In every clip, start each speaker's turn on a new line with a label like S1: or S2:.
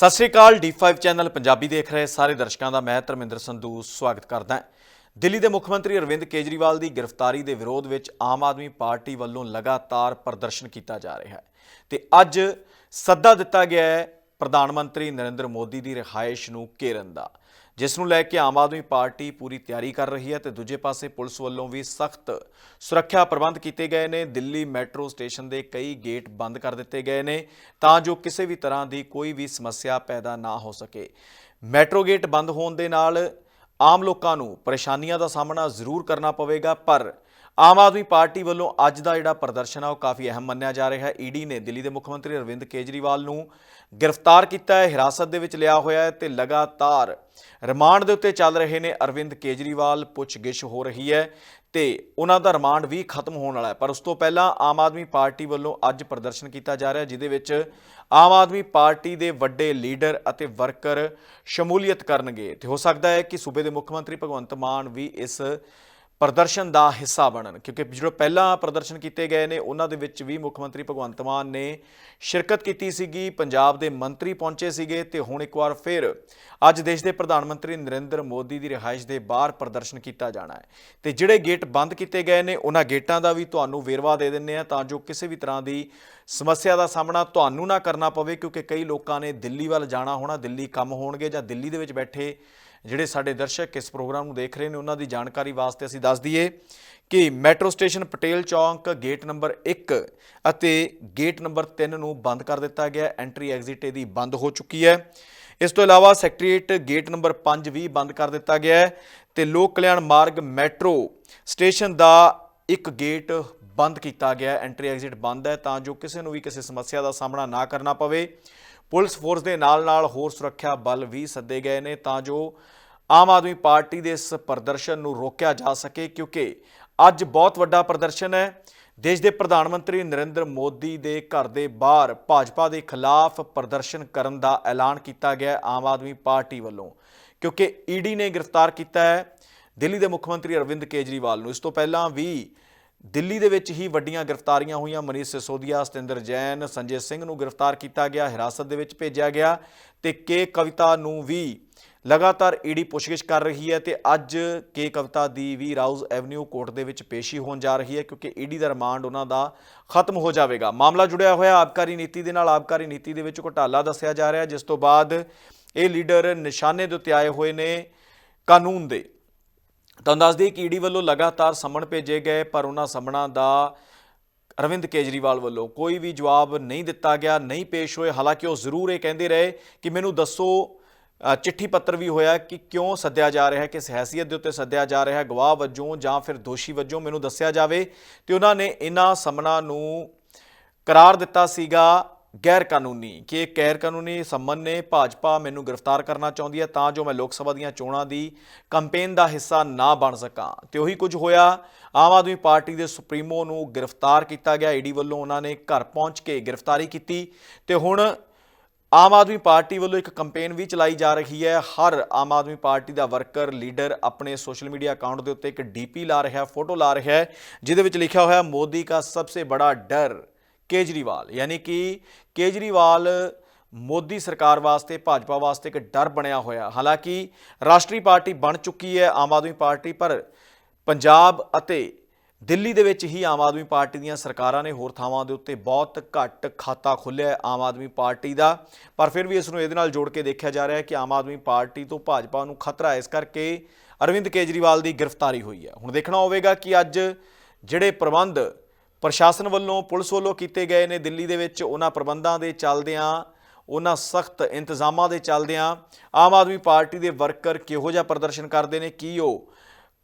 S1: ਸਤਿ ਸ਼੍ਰੀ ਅਕਾਲ D5 channel Punjabi ਦੇਖ ਰਹੇ ਸਾਰੇ ਦਰਸ਼ਕਾਂ ਦਾ, ਮੈਂ ਧਰਮਿੰਦਰ ਸੰਧੂ ਸਵਾਗਤ ਕਰਦਾ ਹਾਂ। ਦਿੱਲੀ ਦੇ ਮੁੱਖ ਮੰਤਰੀ ਅਰਵਿੰਦ ਕੇਜਰੀਵਾਲ ਦੀ ਗ੍ਰਿਫਤਾਰੀ ਦੇ ਵਿਰੋਧ ਵਿੱਚ ਆਮ ਆਦਮੀ ਪਾਰਟੀ ਵੱਲੋਂ ਲਗਾਤਾਰ ਪ੍ਰਦਰਸ਼ਨ ਕੀਤਾ ਜਾ ਰਿਹਾ ਹੈ। ਤੇ ਅੱਜ ਸੱਦਾ ਦਿੱਤਾ ਗਿਆ ਹੈ ਪ੍ਰਧਾਨ ਮੰਤਰੀ ਨਰਿੰਦਰ ਮੋਦੀ ਦੀ ਰਿਹਾਇਸ਼ ਨੂੰ ਘੇਰਨ ਦਾ। ਜਿਸ ਨੂੰ ਲੈ ਕੇ ਆਮ ਆਦਮੀ ਪਾਰਟੀ ਪੂਰੀ ਤਿਆਰੀ ਕਰ ਰਹੀ ਹੈ ਤੇ ਦੂਜੇ ਪਾਸੇ ਪੁਲਿਸ ਵੱਲੋਂ ਵੀ ਸਖਤ ਸੁਰੱਖਿਆ ਪ੍ਰਬੰਧ ਕੀਤੇ ਗਏ ਨੇ। ਦਿੱਲੀ ਮੈਟਰੋ ਸਟੇਸ਼ਨ ਦੇ ਕਈ ਗੇਟ ਬੰਦ ਕਰ ਦਿੱਤੇ ਗਏ ਨੇ ਤਾਂ ਜੋ ਕਿਸੇ ਵੀ ਤਰ੍ਹਾਂ ਦੀ ਕੋਈ ਵੀ ਸਮੱਸਿਆ ਪੈਦਾ ਨਾ ਹੋ ਸਕੇ। ਮੈਟਰੋ ਗੇਟ ਬੰਦ ਹੋਣ ਦੇ ਨਾਲ ਆਮ ਲੋਕਾਂ ਨੂੰ ਪਰੇਸ਼ਾਨੀਆਂ ਦਾ ਸਾਹਮਣਾ ਜ਼ਰੂਰ ਕਰਨਾ ਪਵੇਗਾ, ਪਰ ਆਮ ਆਦਮੀ ਪਾਰਟੀ ਵੱਲੋਂ ਅੱਜ ਦਾ ਜਿਹੜਾ ਪ੍ਰਦਰਸ਼ਨ ਆ, ਉਹ ਕਾਫੀ ਅਹਿਮ ਮੰਨਿਆ ਜਾ ਰਿਹਾ ਹੈ। ਈਡੀ ਨੇ ਦਿੱਲੀ ਦੇ ਮੁੱਖ ਮੰਤਰੀ ਅਰਵਿੰਦ ਕੇਜਰੀਵਾਲ ਨੂੰ ਗ੍ਰਿਫਤਾਰ ਕੀਤਾ ਹੈ, ਹਿਰਾਸਤ ਦੇ ਵਿੱਚ ਲਿਆ ਹੋਇਆ ਹੈ ਤੇ ਲਗਾਤਾਰ ਰਿਮਾਂਡ ਦੇ ਉੱਤੇ ਚੱਲ ਰਹੇ ਨੇ ਅਰਵਿੰਦ ਕੇਜਰੀਵਾਲ, ਪੁੱਛਗਿੱਛ ਹੋ ਰਹੀ ਹੈ ਤੇ ਉਹਨਾਂ ਦਾ ਰਿਮਾਂਡ ਵੀ ਖਤਮ ਹੋਣ ਵਾਲਾ ਹੈ। ਪਰ ਉਸ ਤੋਂ ਪਹਿਲਾਂ ਆਮ ਆਦਮੀ ਪਾਰਟੀ ਵੱਲੋਂ ਅੱਜ ਪ੍ਰਦਰਸ਼ਨ ਕੀਤਾ ਜਾ ਰਿਹਾ ਜਿਹਦੇ ਵਿੱਚ ਆਮ ਆਦਮੀ ਪਾਰਟੀ ਦੇ ਵੱਡੇ ਲੀਡਰ ਅਤੇ ਵਰਕਰ ਸ਼ਮੂਲੀਅਤ ਕਰਨਗੇ। ਤੇ ਹੋ ਸਕਦਾ ਹੈ ਕਿ ਸੂਬੇ ਦੇ ਮੁੱਖ ਮੰਤਰੀ ਭਗਵੰਤ ਮਾਨ ਵੀ ਇਸ ਪ੍ਰਦਰਸ਼ਨ ਦਾ ਹਿੱਸਾ ਬਣਨ, ਕਿਉਂਕਿ ਜਿਹੜੇ ਪਹਿਲਾਂ ਪ੍ਰਦਰਸ਼ਨ ਕੀਤੇ ਗਏ ਨੇ, ਉਹਨਾਂ ਦੇ ਵਿੱਚ ਵੀ ਮੁੱਖ ਮੰਤਰੀ ਭਗਵੰਤ ਮਾਨ ਨੇ ਸ਼ਿਰਕਤ ਕੀਤੀ ਸੀਗੀ, ਪੰਜਾਬ ਦੇ ਮੰਤਰੀ ਪਹੁੰਚੇ ਸੀਗੇ ਤੇ ਹੁਣ ਇੱਕ ਵਾਰ ਫਿਰ ਅੱਜ ਦੇਸ਼ ਦੇ ਪ੍ਰਧਾਨ ਮੰਤਰੀ ਨਰਿੰਦਰ ਮੋਦੀ ਦੀ ਰਿਹਾਇਸ਼ ਦੇ ਬਾਹਰ ਪ੍ਰਦਰਸ਼ਨ ਕੀਤਾ ਜਾਣਾ ਹੈ। ਤੇ ਜਿਹੜੇ ਗੇਟ ਬੰਦ ਕੀਤੇ ਗਏ ਨੇ, ਉਹਨਾਂ ਗੇਟਾਂ ਦਾ ਵੀ ਤੁਹਾਨੂੰ ਵੇਰਵਾ ਦੇ ਦਿੰਨੇ ਆ ਤਾਂ ਜੋ ਕਿਸੇ ਵੀ ਤਰ੍ਹਾਂ ਦੀ ਸਮੱਸਿਆ ਦਾ ਸਾਹਮਣਾ ਤੁਹਾਨੂੰ ਨਾ ਕਰਨਾ ਪਵੇ, ਕਿਉਂਕਿ ਕਈ ਲੋਕਾਂ ਨੇ ਦਿੱਲੀ ਵੱਲ ਜਾਣਾ ਹੋਣਾ, ਦਿੱਲੀ ਕੰਮ ਹੋਣਗੇ ਜਾਂ ਦਿੱਲੀ ਦੇ ਵਿੱਚ ਬੈਠੇ ਜਿਹੜੇ ਸਾਡੇ ਦਰਸ਼ਕ ਇਸ ਪ੍ਰੋਗਰਾਮ ਨੂੰ ਦੇਖ ਰਹੇ ਨੇ, ਉਹਨਾਂ ਦੀ ਜਾਣਕਾਰੀ ਵਾਸਤੇ ਅਸੀਂ ਦੱਸ ਦਈਏ ਕਿ ਮੈਟਰੋ ਸਟੇਸ਼ਨ ਪਟੇਲ ਚੌਂਕ ਗੇਟ ਨੰਬਰ 1 ਅਤੇ ਗੇਟ ਨੰਬਰ 3 ਨੂੰ ਬੰਦ ਕਰ ਦਿੱਤਾ ਗਿਆ। ਐਂਟਰੀ ਐਗਜ਼ਿਟ ਇਹਦੀ ਬੰਦ ਹੋ ਚੁੱਕੀ ਹੈ। ਇਸ ਤੋਂ ਇਲਾਵਾ ਸੈਕਟਰੀਏਟ ਗੇਟ ਨੰਬਰ 5 ਵੀ ਬੰਦ ਕਰ ਦਿੱਤਾ ਗਿਆ ਹੈ ਤੇ ਲੋਕ ਕਲਿਆਣ ਮਾਰਗ ਮੈਟਰੋ ਸਟੇਸ਼ਨ ਦਾ ਇੱਕ ਗੇਟ ਬੰਦ ਕੀਤਾ ਗਿਆ ਐਂਟਰੀ ਐਗਜ਼ਿਟ ਬੰਦ ਹੈ ਤਾਂ ਜੋ ਕਿਸੇ ਨੂੰ ਵੀ ਕਿਸੇ ਸਮੱਸਿਆ ਦਾ ਸਾਹਮਣਾ ਨਾ ਕਰਨਾ ਪਵੇ। ਪੁਲਿਸ ਫੋਰਸ ਦੇ ਨਾਲ-ਨਾਲ ਹੋਰ ਸੁਰੱਖਿਆ ਬਲ ਵੀ ਸੱਦੇ ਗਏ ਨੇ ਤਾਂ ਜੋ ਆਮ ਆਦਮੀ ਪਾਰਟੀ ਦੇ ਇਸ ਪ੍ਰਦਰਸ਼ਨ ਨੂੰ ਰੋਕਿਆ ਜਾ ਸਕੇ, ਕਿਉਂਕਿ ਅੱਜ ਬਹੁਤ ਵੱਡਾ ਪ੍ਰਦਰਸ਼ਨ ਹੈ। ਦੇਸ਼ ਦੇ ਪ੍ਰਧਾਨ ਮੰਤਰੀ ਨਰਿੰਦਰ ਮੋਦੀ ਦੇ ਘਰ ਦੇ ਬਾਹਰ ਭਾਜਪਾ ਦੇ ਖਿਲਾਫ ਪ੍ਰਦਰਸ਼ਨ ਕਰਨ ਦਾ ਐਲਾਨ ਕੀਤਾ ਗਿਆ ਆਮ ਆਦਮੀ ਪਾਰਟੀ ਵੱਲੋਂ, ਕਿਉਂਕਿ ਈਡੀ ਨੇ ਗ੍ਰਿਫਤਾਰ ਕੀਤਾ ਹੈ। ਦਿੱਲੀ ਦੇ ਮੁੱਖ ਮੰਤਰੀ ਅਰਵਿੰਦ ਕੇਜਰੀਵਾਲ ਨੂੰ ਇਸ ਤੋਂ ਪਹਿਲਾਂ ਵੀ ਦਿੱਲੀ ਦੇ ਵਿੱਚ ਹੀ ਵੱਡੀਆਂ ਗ੍ਰਿਫਤਾਰੀਆਂ ਹੋਈਆਂ। ਮਨੀਸ਼ ਸਿਸੋਦੀਆ, ਸਤਿੰਦਰ ਜੈਨ, ਸੰਜੇ ਸਿੰਘ ਨੂੰ ਗ੍ਰਿਫਤਾਰ ਕੀਤਾ ਗਿਆ। ਹਿਰਾਸਤ ਦੇ ਵਿੱਚ ਭੇਜਿਆ ਗਿਆ ਤੇ ਕੇ ਕਵਿਤਾ ਨੂੰ ਵੀ ਲਗਾਤਾਰ ਈਡੀ ਪੁੱਛਗਿੱਛ ਕਰ ਰਹੀ ਹੈ ਤੇ ਅੱਜ ਕੇ ਕਵਿਤਾ ਦੀ ਵੀ ਰਾਉਜ਼ ਐਵਨਿਊ ਕੋਰਟ ਦੇ ਵਿੱਚ ਪੇਸ਼ੀ ਹੋਣ ਜਾ ਰਹੀ ਹੈ ਕਿਉਂਕਿ ਈਡੀ ਦਾ ਰਿਮਾਂਡ ਉਹਨਾਂ ਦਾ ਖਤਮ ਹੋ ਜਾਵੇਗਾ। ਮਾਮਲਾ ਜੁੜਿਆ ਹੋਇਆ ਆਬਕਾਰੀ ਨੀਤੀ ਦੇ ਨਾਲ। ਆਬਕਾਰੀ ਨੀਤੀ ਦੇ ਵਿੱਚ ਘੁਟਾਲਾ ਦੱਸਿਆ ਜਾ ਰਿਹਾ ਜਿਸ ਤੋਂ ਬਾਅਦ ਇਹ ਲੀਡਰ ਨਿਸ਼ਾਨੇ ਦੇ ਉੱਤੇ ਆਏ ਹੋਏ ਨੇ ਕਾਨੂੰਨ ਦੇ। ਤੁਹਾਨੂੰ ਦੱਸ ਦਈਏ ਕਿ ਈਡੀ ਵੱਲੋਂ ਲਗਾਤਾਰ ਸਮਣ ਭੇਜੇ ਗਏ, ਪਰ ਉਹਨਾਂ ਸੰਮਣਾਂ ਦਾ ਅਰਵਿੰਦ ਕੇਜਰੀਵਾਲ ਵੱਲੋਂ ਕੋਈ ਵੀ ਜਵਾਬ ਨਹੀਂ ਦਿੱਤਾ ਗਿਆ, ਨਹੀਂ ਪੇਸ਼ ਹੋਏ। ਹਾਲਾਂਕਿ ਉਹ ਜ਼ਰੂਰ ਇਹ ਕਹਿੰਦੇ ਰਹੇ ਕਿ ਮੈਨੂੰ ਦੱਸੋ ਚਿੱਠੀ ਪੱਤਰ ਵੀ ਹੋਇਆ ਕਿ ਕਿਉਂ ਸੱਦਿਆ ਜਾ ਰਿਹਾ ਹੈ ਕਿਸ ਹੈਸੀਅਤ ਦੇ ਉੱਤੇ ਸੱਦਿਆ ਜਾ ਰਿਹਾ ਹੈ ਗਵਾਹ ਵਜੋਂ ਜਾਂ ਫਿਰ ਦੋਸ਼ੀ ਵਜੋਂ ਮੈਨੂੰ ਦੱਸਿਆ ਜਾਵੇ। ਤੇ ਉਹਨਾਂ ਨੇ ਇਹਨਾਂ ਸਮਨਾਂ ਨੂੰ ਕਰਾਰ ਦਿੱਤਾ ਸੀਗਾ। ਗੈਰ ਕਾਨੂੰਨੀ ਕਿ ਇਹ ਗੈਰ ਕਾਨੂੰਨੀ ਸੰਮਨ ਨੇ ਭਾਜਪਾ ਮੈਨੂੰ ਗ੍ਰਿਫਤਾਰ ਕਰਨਾ ਚਾਹੁੰਦੀ ਹੈ ਤਾਂ ਜੋ ਮੈਂ ਲੋਕ ਸਭਾ ਦੀਆਂ ਚੋਣਾਂ ਦੀ ਕੈਂਪੇਨ ਦਾ ਹਿੱਸਾ ਨਾ ਬਣ ਸਕਾਂ। ਤੇ ਉਹੀ ਕੁਝ ਹੋਇਆ, ਆਮ ਆਦਮੀ ਪਾਰਟੀ ਦੇ ਸੁਪਰੀਮੋ ਨੂੰ ਗ੍ਰਿਫਤਾਰ ਕੀਤਾ ਗਿਆ। ਈਡੀ ਵੱਲੋਂ ਉਹਨਾਂ ਨੇ ਘਰ ਪਹੁੰਚ ਕੇ ਗ੍ਰਿਫਤਾਰੀ ਕੀਤੀ। ਤੇ ਹੁਣ ਆਮ ਆਦਮੀ ਪਾਰਟੀ ਵੱਲੋਂ ਇੱਕ ਕੈਂਪੇਨ ਵੀ ਚਲਾਈ ਜਾ ਰਹੀ ਹੈ। ਹਰ ਆਮ ਆਦਮੀ ਪਾਰਟੀ ਦਾ ਵਰਕਰ, ਲੀਡਰ ਆਪਣੇ ਸੋਸ਼ਲ ਮੀਡੀਆ ਅਕਾਊਂਟ ਦੇ ਉੱਤੇ ਇੱਕ ਡੀਪੀ ਲਾ ਰਿਹਾ, ਫੋਟੋ ਲਾ ਰਿਹਾ ਹੈ, ਜਿਹਦੇ ਵਿੱਚ ਲਿਖਿਆ ਹੋਇਆ ਮੋਦੀ ਦਾ ਸਭ ਤੋਂ ਬੜਾ ਡਰ ਕੇਜਰੀਵਾਲ। ਯਾਨੀ ਕਿ ਕੇਜਰੀਵਾਲ ਮੋਦੀ ਸਰਕਾਰ ਵਾਸਤੇ, ਭਾਜਪਾ ਵਾਸਤੇ ਇੱਕ ਡਰ ਬਣਿਆ ਹੋਇਆ। ਹਾਲਾਂਕਿ ਰਾਸ਼ਟਰੀ ਪਾਰਟੀ ਬਣ ਚੁੱਕੀ ਹੈ ਆਮ ਆਦਮੀ ਪਾਰਟੀ, ਪਰ ਪੰਜਾਬ ਅਤੇ ਦਿੱਲੀ ਦੇ ਵਿੱਚ ਹੀ ਆਮ ਆਦਮੀ ਪਾਰਟੀ ਦੀਆਂ ਸਰਕਾਰਾਂ ਨੇ ਹੋਰ ਥਾਵਾਂ ਦੇ ਉੱਤੇ ਬਹੁਤ ਘੱਟ ਖਾਤਾ ਖੋਲ੍ਹਿਆ ਆਮ ਆਦਮੀ ਪਾਰਟੀ ਦਾ। ਪਰ ਫਿਰ ਵੀ ਇਸ ਨੂੰ ਇਹਦੇ ਨਾਲ ਜੋੜ ਕੇ ਦੇਖਿਆ ਜਾ ਰਿਹਾ ਹੈ ਕਿ ਆਮ ਆਦਮੀ ਪਾਰਟੀ ਤੋਂ ਭਾਜਪਾ ਨੂੰ ਖਤਰਾ ਹੈ। ਇਸ ਕਰਕੇ ਅਰਵਿੰਦ ਕੇਜਰੀਵਾਲ ਦੀ ਗ੍ਰਿਫਤਾਰੀ ਹੋਈ ਹੈ। ਹੁਣ ਦੇਖਣਾ ਹੋਵੇਗਾ ਕਿ ਅੱਜ ਜਿਹੜੇ ਪ੍ਰਬੰਧ ਪ੍ਰਸ਼ਾਸਨ ਵੱਲੋਂ ਪੁਲਿਸ ਵੱਲੋਂ ਕੀਤੇ ਗਏ ਨੇ ਦਿੱਲੀ ਦੇ ਵਿੱਚ ਉਹਨਾਂ ਪ੍ਰਬੰਧਾਂ ਦੇ ਚੱਲਦਿਆਂ ਉਹਨਾਂ ਸਖਤ ਇੰਤਜ਼ਾਮਾਂ ਦੇ ਚੱਲਦਿਆਂ ਆਮ ਆਦਮੀ ਪਾਰਟੀ ਦੇ ਵਰਕਰ ਕਿਹੋ ਜਿਹਾ ਪ੍ਰਦਰਸ਼ਨ ਕਰਦੇ ਨੇ ਕੀ ਉਹ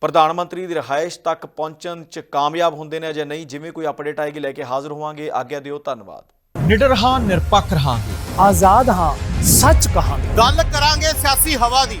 S1: ਪ੍ਰਧਾਨ ਮੰਤਰੀ ਦੀ ਰਿਹਾਇਸ਼ ਤੱਕ ਪਹੁੰਚਣ 'ਚ ਕਾਮਯਾਬ ਹੁੰਦੇ ਨੇ ਜਾਂ ਨਹੀਂ ਜਿਵੇਂ ਕੋਈ ਅਪਡੇਟ ਆਏਗੀ ਲੈ ਕੇ ਹਾਜ਼ਰ ਹੋਵਾਂਗੇ। ਆਗਿਆ ਦਿਓ ਧੰਨਵਾਦ।
S2: ਨਿਡਰ ਹਾਂ ਨਿਰਪੱਖ ਰਹਾਂਗੇ।
S3: ਆਜ਼ਾਦ ਹਾਂ ਸੱਚ ਕਹਾਂਗੇ।
S4: ਗੱਲ ਕਰਾਂਗੇ ਸਿਆਸੀ ਹਵਾ ਦੀ।